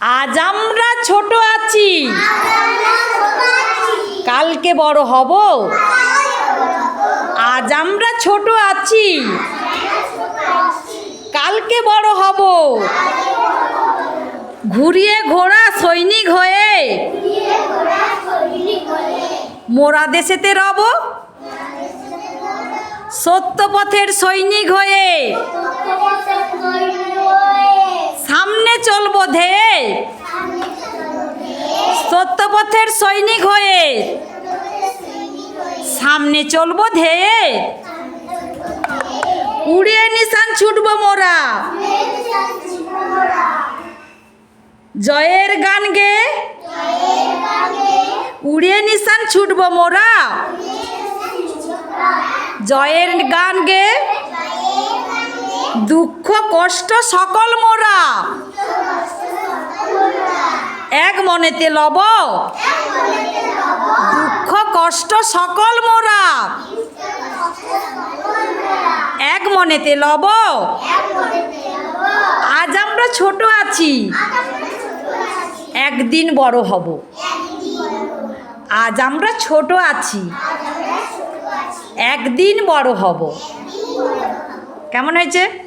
আজ আমরা ছোট আছি। কালকে বড় হব। আজ আমরা ছোট আছি। কালকে বড় হব। ঘুরিয়ে ঘোড়া সৈনিক হয়ে। মোরা দেশেতে রব। সত্য পথের সৈনিক হয়ে। সামনে চলবো ধেয়ে সত্য পথের সৈনিক হয়ে সামনে চলবো ধেয়ে। উড়িয়ে নিশান ছুটবো মোরা। জয়ের গান গে। উড়িয়ে নিশান ছুটবো মোরা। জয়ের গান গে। দুঃখ কষ্ট সকল মোরা। এক মনেতে লব। দুঃখ, কষ্ট সকল মোরা। এক মনেতে লব। আজ আমরা ছোট আছি। একদিন বড় হব। আজ আমরা ছোট আছি। একদিন বড় হব। কেমন হয়েছে?